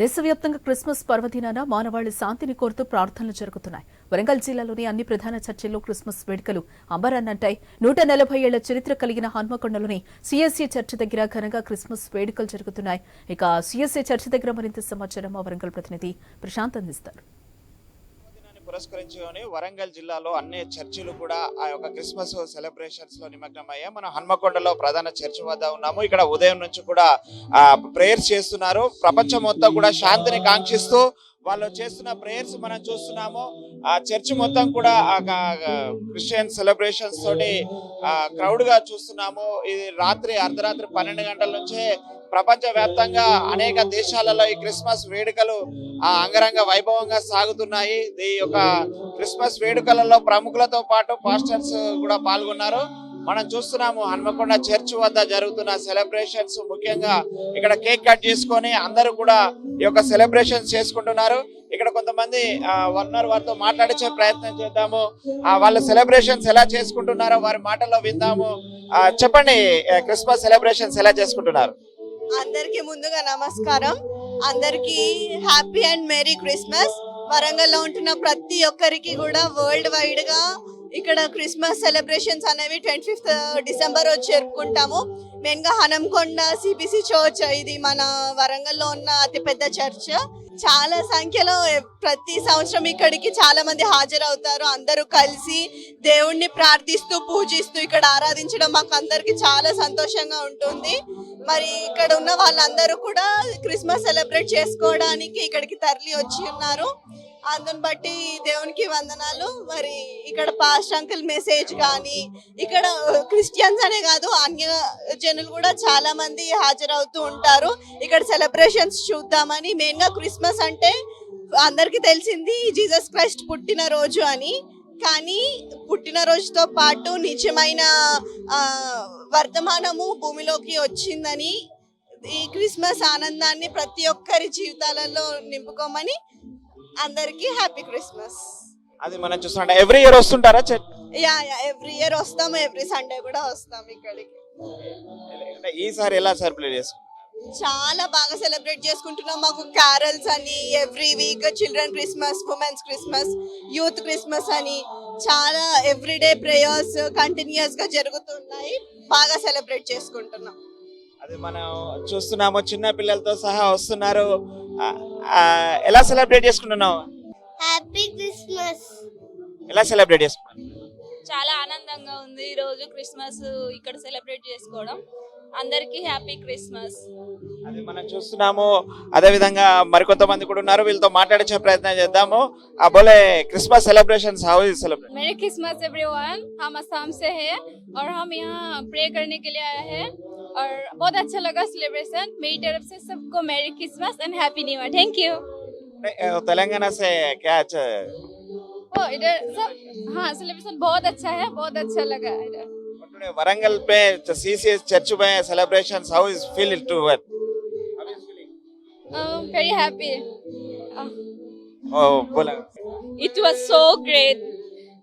దేశవ్యాప్తంగా క్రిస్మస్ పర్వదినాన మానవాళి శాంతిని కోరుతూ ప్రార్థనలు జరుగుతున్నాయి. వరంగల్ జిల్లాలోని అన్ని ప్రధాన చర్చిల్లో క్రిస్మస్ వేడుకలు అంబరాన్నంటాయి. నూట నలభై ఏళ్ళ చరిత్ర కలిగిన హన్మకొండలోని సిఎస్ఏ చర్చి దగ్గర ఘనంగా క్రిస్మస్ వేడుకలు జరుగుతున్నాయి. ఇక సీఎస్ఏ చర్చి దగ్గర మరింత సమాచారం మా వరంగల్ ప్రతినిధి ప్రశాంత్ అందిస్తారు. పురస్కరించుకొని వరంగల్ జిల్లాలో అన్ని చర్చిలు కూడా ఆ యొక్క క్రిస్మస్ సెలబ్రేషన్స్లో నిమగ్నమయ్యాయి. మనం హన్మకొండలో ప్రధాన చర్చి వద్ద ఉన్నాము. ఇక్కడ ఉదయం నుంచి కూడా ప్రేయర్స్ చేస్తున్నారు. ప్రపంచం మొత్తం కూడా శాంతిని కాంక్షిస్తూ వాళ్ళు చేస్తున్న ప్రేయర్స్ మనం చూస్తున్నాము. ఆ చర్చ్ మొత్తం కూడా క్రిస్టియన్ సెలబ్రేషన్స్ తోటి క్రౌడ్గా చూస్తున్నాము. ఇది రాత్రి అర్ధరాత్రి పన్నెండు గంటల నుంచే ప్రపంచ వ్యాప్తంగా అనేక దేశాలలో ఈ క్రిస్మస్ వేడుకలు ఆ అంగరంగ వైభవంగా సాగుతున్నాయి. ఈ యొక్క క్రిస్మస్ వేడుకలలో ప్రముఖులతో పాటు పాస్టర్స్ కూడా పాల్గొన్నారు. మనం చూస్తున్నాము హన్మకొండ చర్చ్ వద్ద జరుగుతున్న సెలబ్రేషన్స్ ముఖ్యంగా ఇక్కడ కేక్ కట్ చేసుకొని అందరూ కూడా ఈ యొక్క సెలబ్రేషన్స్ చేసుకుంటున్నారు. ఇక్కడ కొంతమంది ఉన్నారు వారితో మాట్లాడించే ప్రయత్నం చేద్దాము. వాళ్ళ సెలబ్రేషన్స్ ఎలా చేసుకుంటున్నారో వారి మాటల్లో విందాము. చెప్పండి క్రిస్మస్ సెలబ్రేషన్స్ ఎలా చేసుకుంటున్నారు? అందరికి ముందుగా నమస్కారం. అందరికి హ్యాపీ అండ్ మేరీ క్రిస్మస్ వరంగల్లో ఉంటున్న ప్రతి ఒక్కరికి కూడా వరల్డ్ వైడ్గా ఇక్కడ క్రిస్మస్ సెలబ్రేషన్స్ అనేవి ట్వంటీ ఫిఫ్త్ డిసెంబర్ వచ్చి జరుపుకుంటాము. మెయిన్గా హనంకొండ సిబిసి చర్చ్ ఇది మన వరంగల్లో ఉన్న అతిపెద్ద చర్చ్. చాలా సంఖ్యలో ప్రతి సంవత్సరం ఇక్కడికి చాలా మంది హాజరవుతారు. అందరూ కలిసి దేవుణ్ణి ప్రార్థిస్తూ పూజిస్తూ ఇక్కడ ఆరాధించడం మాకు అందరికి చాలా సంతోషంగా ఉంటుంది. మరి ఇక్కడ ఉన్న వాళ్ళందరూ కూడా క్రిస్మస్ సెలబ్రేట్ చేసుకోవడానికి ఇక్కడికి తరలి వచ్చి ఉన్నారు. అందుని బట్టి దేవునికి వందనాలు. మరి ఇక్కడ పాస్ట్ అంకుల్ మెసేజ్ కానీ ఇక్కడ క్రిస్టియన్స్ అనే కాదు అన్య జనులు కూడా చాలా మంది హాజరవుతూ ఉంటారు. ఇక్కడ సెలబ్రేషన్స్ చూద్దామని మెయిన్గా క్రిస్మస్ అంటే అందరికీ తెలిసింది జీసస్ క్రైస్ట్ పుట్టిన రోజు అని. కానీ పుట్టినరోజుతో పాటు నిజమైన వర్తమానము భూమిలోకి వచ్చిందని ఈ క్రిస్మస్ ఆనందాన్ని ప్రతి ఒక్కరి జీవితాలలో నింపుకోమని అందరికీ హ్యాపీ క్రిస్మస్. అది మనం చూస్తుంటే ఎవ్రీ ఇయర్ వస్తుంటారా యా యా ఎవ్రీ ఇయర్ వస్తాము ఎవ్రీ సండే కూడా వస్తాము ఇక్కడికి. అంటే ఈసారి ఎలా సెలబ్రేట్ చేసుకుంటారు చాలా బాగా సెలబ్రేట్ చేసుకుంటున్నాం మాకు క్యారల్స్ అని every week children Christmas women's Christmas youth Christmas అని. చాలా ఎవ్రీడే ప్రేయర్స్ కంటిన్యూస్గా జరుగుతున్నాయి. బాగా సెలబ్రేట్ చేసుకుంటున్నాం. అది మనం చూస్తున్నాము చిన్న పిల్లలతో సహా వస్తున్నారు ఆ, ఆ, ఎలా సెలబ్రేట్ చేసుకుంటున్నావు హ్యాపీ క్రిస్మస్ ఎలా సెలబ్రేట్ చేసుకుంటున్నావు చాలా ఆనందంగా ఉంది ఈ రోజు క్రిస్మస్ ఇక్కడ సెలబ్రేట్ చేసుకోవడం అందరికీ హ్యాపీ క్రిస్మస్ అది మనం చూస్తున్నాము అదే విధంగా మరికొంతమంది కూడా ఉన్నారు వీళ్ళతో మాట్లాడించే ప్రయత్నం చేద్దాము ఆ బోలే Christmas celebrations how is celebrate merry Christmas everyone हम असम से हैं और हम यहाँ प्रे करने के लिए आए हैं और बहुत अच्छा लगा सेलिब्रेशन मेरी तरफ़ से सबको मेरी Christmas and happy new year thank you Telangana से क्या अच्छा है? ओ इधर सब हाँ सेलिब्रेशन बहुत अच्छा है बहुत अच्छा लगा इधर। वरंगल पे सीसीएस चर्च में celebration how is feel to work very happy ओ बोला। It was so great.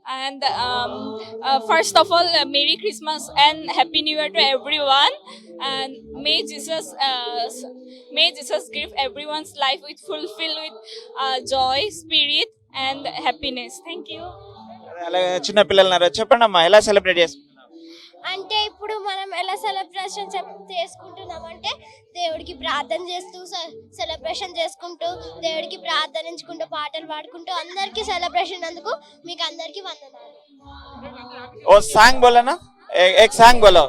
And um, uh, first of all, uh, Merry Christmas and Happy New Year to everyone. And may Jesus, uh, s- may Jesus give everyone's life with fulfill with uh, joy, spirit, and happiness. Thank you. అలాగే చిన్న పిల్లలు ఉన్నారు చెప్పండి అమ్మా ఎలా celebrate చేసుకుంటున్నావు అంటే ఇప్పుడు మనం ఎలా సెలబ్రేషన్ చేసుకుంటున్నాం అంటే దేవుడికి ప్రార్థన చేస్తూ సెలబ్రేషన్ చేసుకుంటూ దేవుడికి ప్రార్థనించుకుంటూ పాటలు పాడుకుంటూ అందరికి సెలబ్రేషన్ అందుకు మీకు అందరికి ఓ సాంగ్ ఎక్ సాంగ్ బోలో?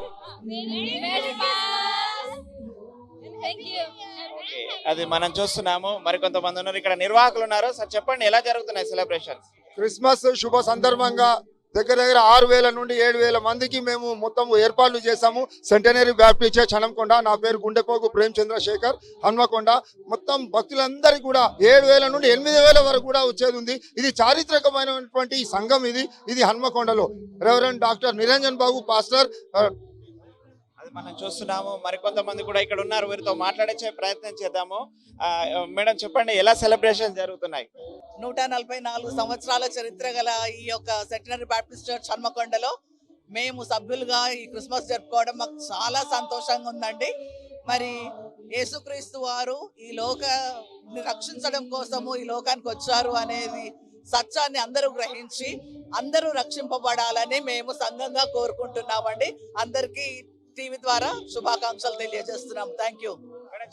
అది మనం చూస్తున్నాము. మరి కొంతమంది ఉన్నారు ఇక్కడ నిర్వాహకులు ఉన్నారు. సార్ చెప్పండి ఎలా జరుగుతున్నాయి సెలబ్రేషన్ క్రిస్మస్ శుభ సందర్భంగా దగ్గర దగ్గర ఆరు వేల నుండి ఏడు వేల మందికి మేము మొత్తం ఏర్పాట్లు చేశాము. సెంటనరీ బ్యాప్టిస్ట్ చర్చ్ హనంకొండ నా పేరు గుండెపోగు ప్రేమ్ చంద్రశేఖర్ హన్మకొండ. మొత్తం భక్తులందరికీ కూడా ఏడు వేల నుండి ఎనిమిది వేల వరకు కూడా వచ్చేది ఉంది. ఇది చారిత్రకమైనటువంటి సంఘం ఇది. ఇది హన్మకొండలో. Reverend doctor Niranjan Babu pastor అది మనం చూస్తున్నాము. మరి కొంతమంది కూడా ఇక్కడ ఉన్నారు. వీరితో మాట్లాడే ప్రయత్నం చేద్దాము. మేడం చెప్పండి ఎలా సెలబ్రేషన్ జరుగుతున్నాయి? నూట నలభై నాలుగు సంవత్సరాల చరిత్ర గల ఈ యొక్క సెంటనరీ బ్యాప్టిస్ట్ చర్చ్ హన్మకొండలో మేము సభ్యులుగా ఈ క్రిస్మస్ జరుపుకోవడం మాకు చాలా సంతోషంగా ఉందండి. మరి యేసుక్రీస్తు వారు ఈ లోక రక్షించడం కోసము ఈ లోకానికి వచ్చారు అనేది సత్యాన్ని అందరూ గ్రహించి అందరూ రక్షింపబడాలని మేము సంఘంగా కోరుకుంటున్నామండి. అందరికీ టీవీ ద్వారా శుభాకాంక్షలు తెలియజేస్తున్నాం. థ్యాంక్ యూ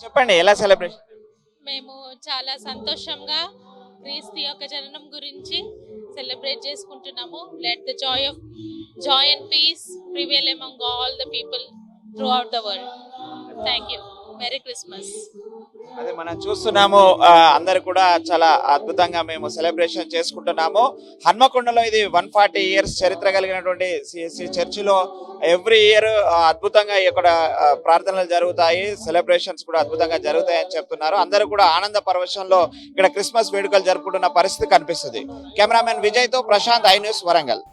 చెప్పండి ఎలా సెలబ్రేషన్ మేము చాలా సంతోషంగా క్రీస్తు యొక్క జననం గురించి సెలబ్రేట్ చేసుకుంటున్నాము. Let the joy of joy and peace prevail among all the people throughout the world thank you merry Christmas అదే మనం చూస్తున్నాము ఆ, అందరు కూడా చాలా అద్భుతంగా మేము సెలబ్రేషన్ చేసుకుంటున్నాము. హన్మకొండలో ఇది వన్ ఫార్టీ ఇయర్స్ చరిత్ర కలిగినటువంటి సిఎస్సి చర్చిలో ఎవ్రీ ఇయర్ అద్భుతంగా ఇక్కడ ప్రార్థనలు జరుగుతాయి సెలబ్రేషన్స్ కూడా అద్భుతంగా జరుగుతాయని చెప్తున్నారు. అందరూ కూడా ఆనంద పరవశంలో ఇక్కడ క్రిస్మస్ వేడుకలు జరుపుకుంటున్న పరిస్థితి కనిపిస్తుంది. కెమెరామెన్ విజయ్తో ప్రశాంత్ ఐ న్యూస్ వరంగల్.